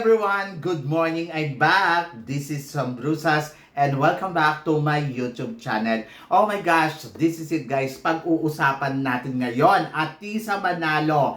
Everyone! Good morning! I'm back! This is Sam Brusas and welcome back to my YouTube channel. Oh my gosh! This is it guys. Pag-uusapan natin ngayon at Tisa Manalo.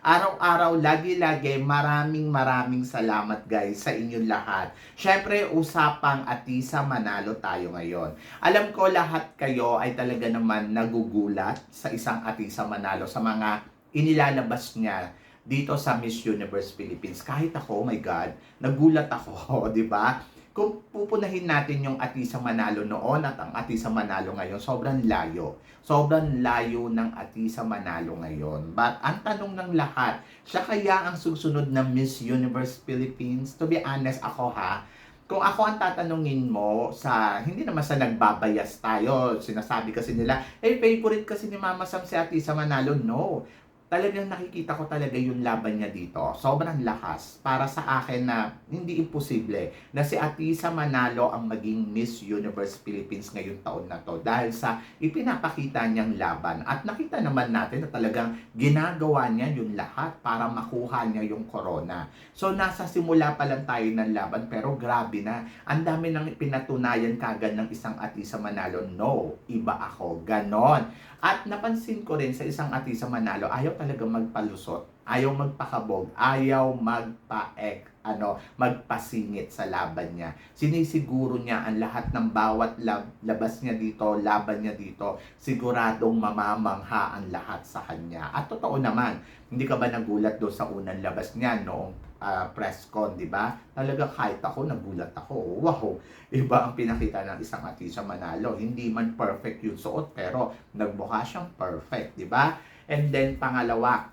araw-araw, lagi-lagi, maraming maraming salamat guys sa inyong lahat. Syempre, usapang Atisa Manalo tayo ngayon. Alam ko lahat kayo ay talaga naman nagugulat sa isang Atisa Manalo sa mga inilalabas niya dito sa Miss Universe Philippines. Kahit ako, oh my God, nagulat ako, di ba? Kung pupunahin natin yung Atisa Manalo noon at ang Atisa Manalo ngayon, sobrang layo. Sobrang layo ng Atisa Manalo ngayon. But ang tanong ng lahat, siya kaya ang susunod na Miss Universe Philippines? To be honest, ako ha, kung ako ang tatanungin mo sa, hindi naman sa nagbabayas tayo, sinasabi kasi nila, eh, favorite kasi ni Mama Sam si Atisa Manalo. No talagang nakikita ko talaga yung laban niya dito. Sobrang lakas. Para sa akin na hindi imposible na si Atisa Manalo ang maging Miss Universe Philippines ngayong taon na to. Dahil sa ipinapakita niyang laban. At nakita naman natin na talagang ginagawa niya yung lahat para makuha niya yung corona. So nasa simula pa lang tayo ng laban pero grabe na. Ang dami nang pinatunayan kagad ng isang Atisa Manalo. No, iba ako. Ganon. At napansin ko rin sa isang Atisa Manalo, ayaw talaga magpalusot, ayaw magpakabog, ayaw magpaek, ano, magpasingit sa laban niya. Sinisiguro niya ang lahat ng bawat lab, labas niya dito, laban niya dito, siguradong mamamangha ang lahat sa kanya. At totoo naman, hindi ka ba nagulat doon sa unang labas niya noong uh, press con, di ba? Talaga kahit ako, nagulat ako. Wow, iba ang pinakita ng isang Atisa Manalo. Hindi man perfect yung suot, pero nagmukha siyang perfect, di ba? And then, pangalawa,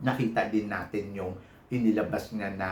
nakita din natin yung inilabas niya na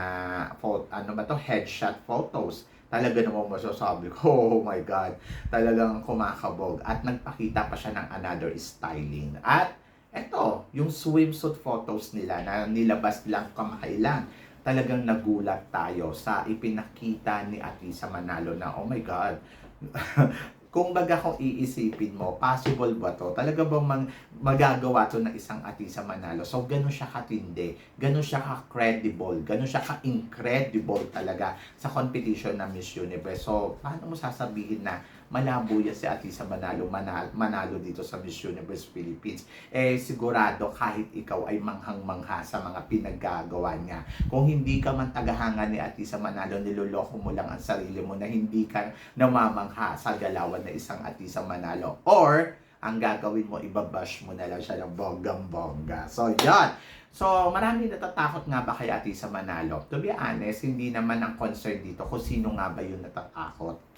photo, ano ba to, headshot photos. Talaga naman masasabi ko, oh my God, talagang kumakabog. At nagpakita pa siya ng another styling. At eto, yung swimsuit photos nila na nilabas lang kamakailan talagang nagulat tayo sa ipinakita ni Atisa Manalo na, oh my God, kung baga kung iisipin mo, possible ba to? Talaga bang mag, magagawa to ng isang Atisa Manalo? So, ganun siya katindi, ganun siya ka-credible, ganun siya ka-incredible talaga sa competition ng Miss Universe. So, paano mo sasabihin na malabo yan si Atisa Manalo manalo, manalo dito sa Miss Universe Philippines? Eh, sigurado kahit ikaw ay manghang-mangha sa mga pinaggagawa niya. Kung hindi ka man tagahanga ni Atisa Manalo, niloloko mo lang ang sarili mo na hindi ka namamangha sa galawan na isang Atisa Manalo. Or, ang gagawin mo, ibabash mo na lang siya ng bonggang-bongga. So, yan. So, marami natatakot nga ba kay Atisa Manalo? To be honest, hindi naman ang concern dito kung sino nga ba yung natatakot.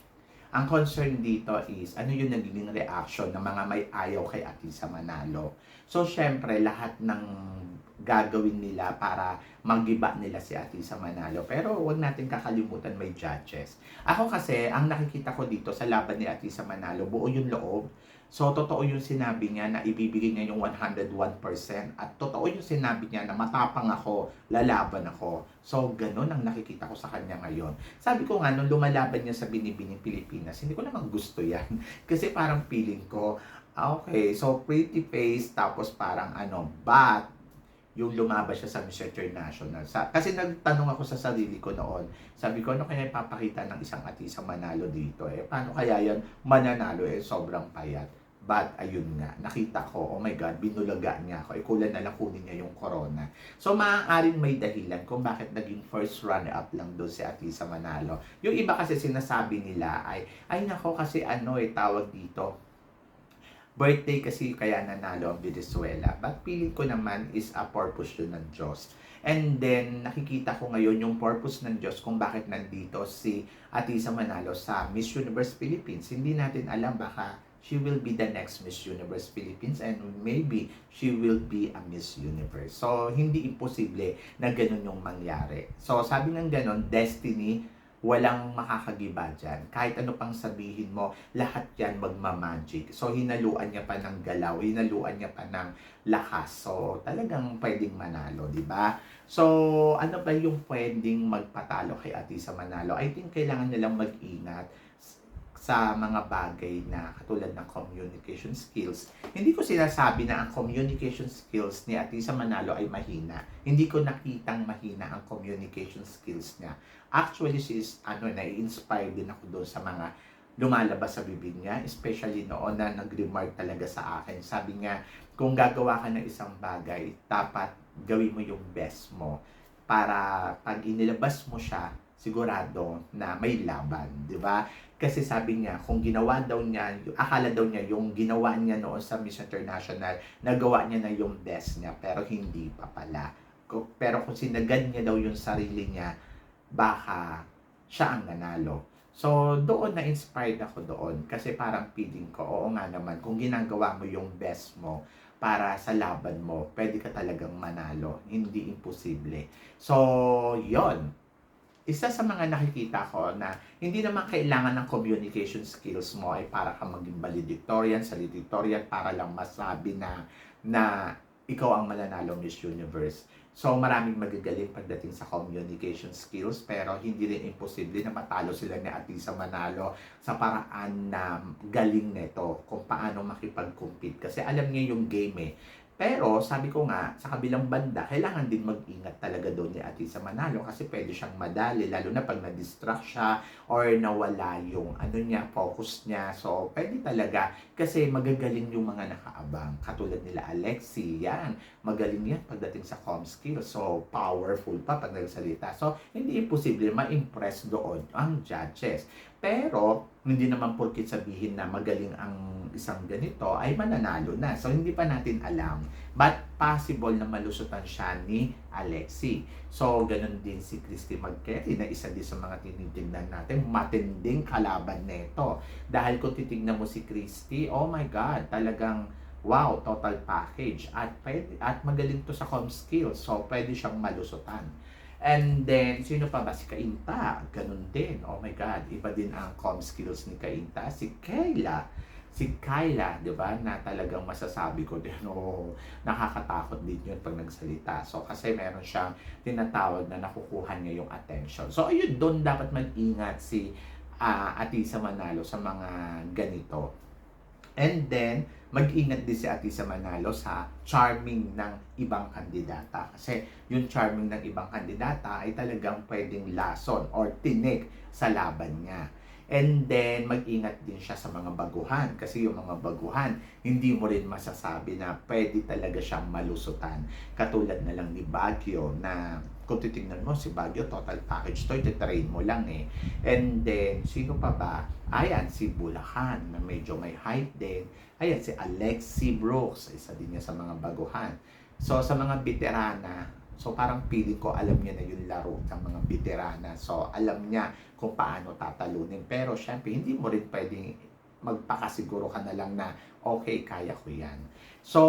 Ang concern dito is ano yung nagiging reaction ng mga may ayaw kay Atisa Manalo. So, syempre, lahat ng gagawin nila para magiba nila si Atisa Manalo. Pero huwag natin kakalimutan may judges. Ako kasi, ang nakikita ko dito sa laban ni Atisa Manalo, buo yung loob. So, totoo yung sinabi niya na ibibigay niya yung 101% at totoo yung sinabi niya na matapang ako, lalaban ako. So, ganun ang nakikita ko sa kanya ngayon. Sabi ko nga, nung lumalaban niya sa Binibining Pilipinas, hindi ko naman gusto yan. Kasi parang feeling ko, ah, okay, so pretty face, tapos parang ano, but yung lumabas siya sa Miss International. Sa, kasi nagtanong ako sa sarili ko noon, sabi ko, ano kaya ipapakita ng isang atisa manalo dito? Eh, paano kaya yan mananalo? Eh, sobrang payat. But, ayun nga, nakita ko, oh my God, binulaga niya ako. Ikulan na lang kunin niya yung corona. So, maaaring may dahilan kung bakit naging first runner-up lang doon si Atisa Manalo. Yung iba kasi sinasabi nila ay, ay nako kasi ano eh, tawag dito, birthday kasi kaya nanalo ang Venezuela. But feeling ko naman is a purpose yun ng Diyos. And then, nakikita ko ngayon yung purpose ng Diyos kung bakit nandito si Atisa Manalo sa Miss Universe Philippines. Hindi natin alam baka she will be the next Miss Universe Philippines and maybe she will be a Miss Universe. So, hindi imposible na ganun yung mangyari. So, sabi ng ganun, destiny, walang makakagiba dyan. Kahit ano pang sabihin mo, lahat yan magmamagic. So, hinaluan niya pa ng galaw, hinaluan niya pa ng lakas. So, talagang pwedeng manalo, di ba? So, ano ba yung pwedeng magpatalo kay Atisa Manalo? I think kailangan nilang mag-ingat sa mga bagay na katulad ng communication skills. Hindi ko sinasabi na ang communication skills ni Atisa Manalo ay mahina. Hindi ko nakitang mahina ang communication skills niya. Actually, she is, ano, nai-inspire din ako doon sa mga lumalabas sa bibig niya, especially noon na nag-remark talaga sa akin. Sabi niya, kung gagawa ka ng isang bagay, dapat gawin mo yung best mo para pag inilabas mo siya, sigurado na may laban, di ba? Kasi sabi niya, kung ginawa daw niya, akala daw niya yung ginawa niya noon sa Miss International, nagawa niya na yung best niya, pero hindi pa pala. Pero kung sinagad niya daw yung sarili niya, baka siya ang nanalo. So, doon na-inspired ako doon kasi parang feeling ko, oo nga naman, kung ginagawa mo yung best mo para sa laban mo, pwede ka talagang manalo. Hindi imposible. So, yon isa sa mga nakikita ko na hindi naman kailangan ng communication skills mo ay para ka maging valedictorian, salutatorian, para lang masabi na na ikaw ang mananalo Miss Universe. So maraming magagaling pagdating sa communication skills pero hindi rin imposible na matalo sila ni Atisa Manalo sa paraan na galing nito kung paano makipag-compete. Kasi alam niya yung game eh. Pero sabi ko nga, sa kabilang banda, kailangan din mag-ingat talaga doon ni Atisa Manalo kasi pwede siyang madali, lalo na pag na-distract siya or nawala yung ano niya, focus niya. So, pwede talaga kasi magagaling yung mga nakaabang. Katulad nila Alexi, yan. Magaling yan pagdating sa com skills. So, powerful pa pag nagsalita. So, hindi imposible ma-impress doon ang judges. Pero, hindi naman porkit sabihin na magaling ang isang ganito ay mananalo na. So, hindi pa natin alam. But, possible na malusutan siya ni Alexi. So, ganun din si Christy Magketi na isa din sa mga tinitingnan natin. Matinding kalaban nito. Dahil kung titignan mo si Christy, oh my God, talagang wow, total package. At, pwede, at magaling to sa com skills. So, pwede siyang malusutan. And then, sino pa ba? Si Kainta. Ganun din. Oh my God. Iba din ang com skills ni Kainta. Si Kayla. Si Kyla, di ba, na talagang masasabi ko din, oh, nakakatakot din yun pag nagsalita. So, kasi meron siyang tinatawag na nakukuha niya yung attention. So, ayun, doon dapat mag-ingat si uh, Atisa Manalo sa mga ganito. And then, mag-ingat din si Atisa Manalo sa charming ng ibang kandidata. Kasi yung charming ng ibang kandidata ay talagang pwedeng lason or tinik sa laban niya. And then, mag-ingat din siya sa mga baguhan. Kasi yung mga baguhan, hindi mo rin masasabi na pwede talaga siyang malusutan. Katulad na lang ni Baguio na kung titingnan mo si Baguio total package to ititrain mo lang eh and then sino pa ba ayan si Bulacan na medyo may height din ayan si Alexi Brooks isa din niya sa mga baguhan so sa mga veterana so parang feeling ko alam niya na yung laro ng mga veterana so alam niya kung paano tatalunin pero syempre hindi mo rin pwedeng magpakasiguro ka na lang na okay, kaya ko yan. So,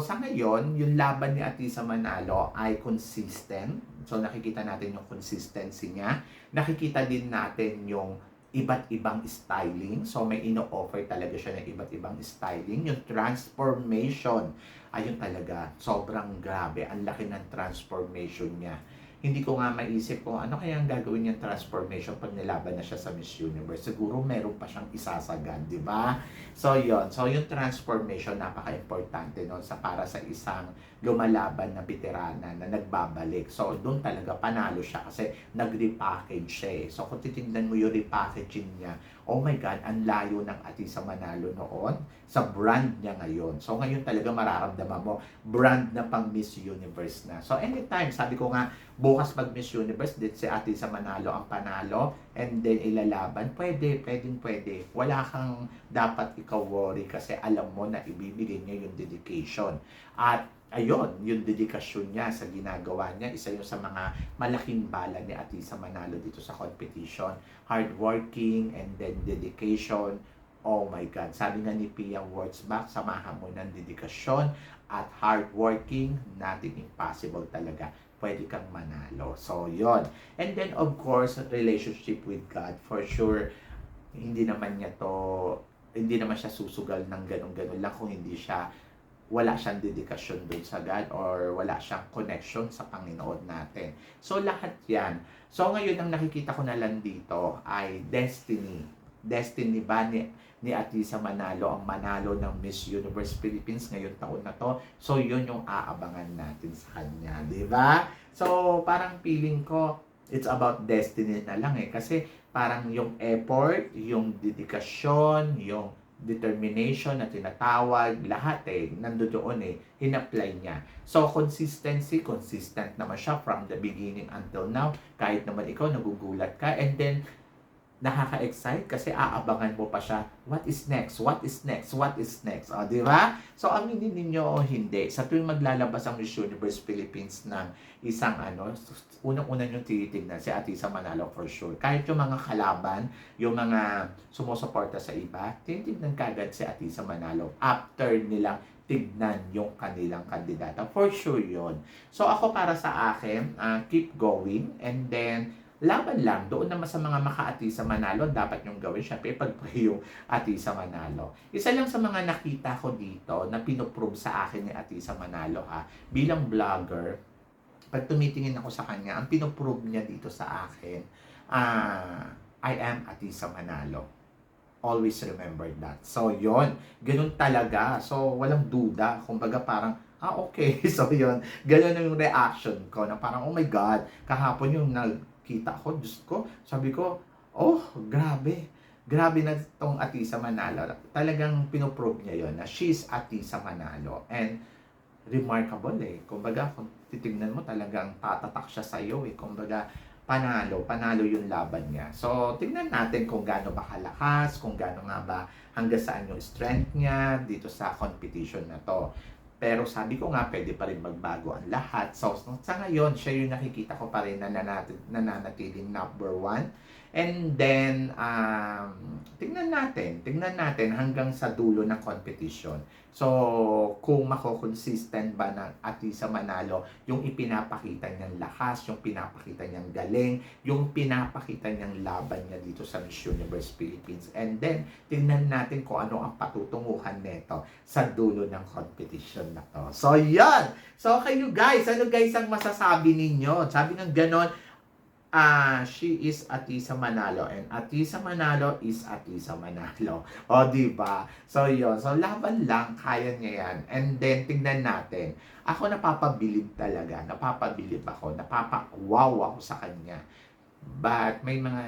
sa ngayon, yung laban ni Atisa Manalo ay consistent. So, nakikita natin yung consistency niya. Nakikita din natin yung iba't ibang styling. So, may ino-offer talaga siya ng iba't ibang styling. Yung transformation, ayun talaga, sobrang grabe. Ang laki ng transformation niya hindi ko nga maisip kung ano kaya ang gagawin niyang transformation pag nilaban na siya sa Miss Universe. Siguro meron pa siyang isasagad, di ba? So, yon So, yung transformation, napaka-importante nun sa para sa isang lumalaban na veterana na nagbabalik. So, doon talaga panalo siya kasi nag-repackage siya eh. So, kung titignan mo yung repackaging niya, oh my God, ang layo ng Atisa Manalo noon sa brand niya ngayon. So, ngayon talaga mararamdaman mo, brand na pang Miss Universe na. So, anytime, sabi ko nga, bukas pag Miss Universe, din si Atisa Manalo ang panalo, and then ilalaban, pwede, pwedeng pwede. Wala kang dapat ikaw worry kasi alam mo na ibibigay niya yung dedication. At ayun, yung dedikasyon niya sa ginagawa niya, isa yun sa mga malaking bala ni Atisa Manalo dito sa competition. Hardworking and then dedication, Oh my God. Sabi nga ni Pia Wurzbach, samahan mo ng dedikasyon at hardworking, nothing impossible talaga. Pwede kang manalo. So, yon And then, of course, relationship with God. For sure, hindi naman niya to, hindi naman siya susugal ng ganun-ganun lang kung hindi siya wala siyang dedikasyon dun sa God or wala siyang connection sa Panginoon natin. So, lahat yan. So, ngayon, ang nakikita ko na lang dito ay destiny. Destiny ba ni, ni Atisa Manalo ang manalo ng Miss Universe Philippines ngayon taon na to? So, yun yung aabangan natin sa kanya. ba? So, parang feeling ko, it's about destiny na lang eh. Kasi parang yung effort, yung dedikasyon, yung determination na tinatawag, lahat eh, nandoon eh, in-apply niya. So, consistency, consistent naman siya from the beginning until now. Kahit naman ikaw, nagugulat ka. And then, nakaka-excite kasi aabangan mo pa siya, what is next? What is next? What is next? O, di ba? So, aminin ninyo o hindi, sa tuwing maglalabas ang Miss Universe Philippines ng isang ano, unang-una nyo tinitignan si Atisa Manalo for sure. Kahit yung mga kalaban, yung mga sumusuporta sa iba, tinitignan kagad si Atisa Manalo after nilang tignan yung kanilang kandidata. For sure yon So ako para sa akin, uh, keep going and then laban lang. Doon naman sa mga makaati sa Manalo, dapat yung gawin. Siyempre, pag-pray yung ati sa Manalo. Isa lang sa mga nakita ko dito na pinoprove sa akin ni ati sa Manalo ha, bilang vlogger, pag tumitingin ako sa kanya, ang pinoprove niya dito sa akin, ah, I am Atisa Manalo. Always remember that. So, yon Ganun talaga. So, walang duda. Kumbaga parang, ah, okay. So, yon Ganun yung reaction ko na parang, oh my God, kahapon yung nagkita ko, Diyos ko, sabi ko, oh, grabe. Grabe na itong Atisa Manalo. Talagang pinoprove niya yon na she's Atisa Manalo. And, remarkable eh. Kumbaga, kung titignan mo talagang tatatak siya sa iyo eh. Kumbaga, panalo, panalo yung laban niya. So, tignan natin kung gaano ba kalakas, kung gaano nga ba hanggang saan yung strength niya dito sa competition na to. Pero sabi ko nga, pwede pa rin magbago ang lahat. So, sa ngayon, siya yung nakikita ko pa rin na nananatiling number one. And then, um, tingnan natin, tingnan natin hanggang sa dulo ng competition. So, kung mako-consistent ba ng Atisa Manalo, yung ipinapakita niyang lakas, yung pinapakita niyang galing, yung pinapakita niyang laban niya dito sa Miss Universe Philippines. And then, tingnan natin kung ano ang patutunguhan nito sa dulo ng competition na to. So, yan! So, kayo guys, ano guys ang masasabi ninyo? Sabi ng ganon, ah, she is Atisa Manalo and Atisa Manalo is Atisa Manalo. O, di ba? So, yon So, laban lang, kaya niya yan. And then, tingnan natin. Ako napapabilib talaga. Napapabilib ako. Napapa-wow ako sa kanya. But, may mga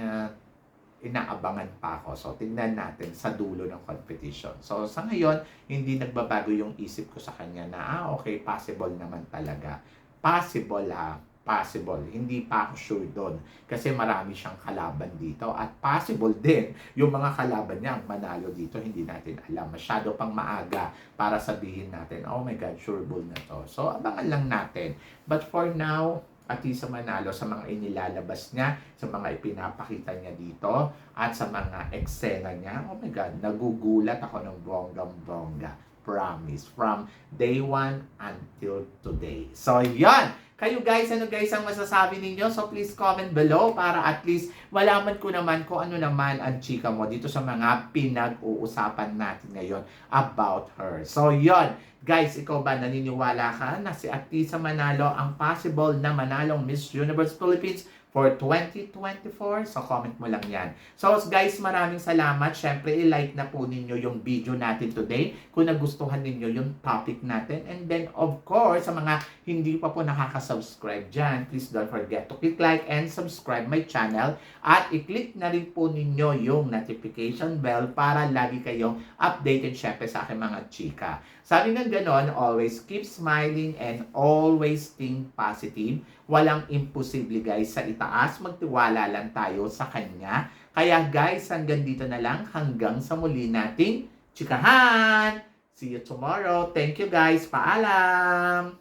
inaabangan pa ako. So, tingnan natin sa dulo ng competition. So, sa ngayon, hindi nagbabago yung isip ko sa kanya na, ah, okay, possible naman talaga. Possible ha possible. Hindi pa ako sure doon. Kasi marami siyang kalaban dito. At possible din, yung mga kalaban niya manalo dito, hindi natin alam. Masyado pang maaga para sabihin natin, oh my God, sure bull na to. So, abangan lang natin. But for now, at sa manalo sa mga inilalabas niya, sa mga ipinapakita niya dito, at sa mga eksena niya, oh my God, nagugulat ako ng bonggang-bongga. Promise. From day one until today. So, yan! Kayo guys, ano guys ang masasabi ninyo? So please comment below para at least malaman ko naman kung ano naman ang chika mo dito sa mga pinag-uusapan natin ngayon about her. So yon Guys, ikaw ba naniniwala ka na si Atisa Manalo ang possible na manalong Miss Universe Philippines for 2024. So, comment mo lang yan. So, guys, maraming salamat. Siyempre, i-like na po ninyo yung video natin today kung nagustuhan ninyo yung topic natin. And then, of course, sa mga hindi pa po nakaka-subscribe dyan, please don't forget to click like and subscribe my channel. At i-click na rin po ninyo yung notification bell para lagi kayong updated syempre sa aking mga chika. Sabi ng ganon, always keep smiling and always think positive. Walang imposible guys sa itaas, magtiwala lang tayo sa Kanya. Kaya guys, hanggang dito na lang, hanggang sa muli nating chikahan! See you tomorrow. Thank you guys. Paalam!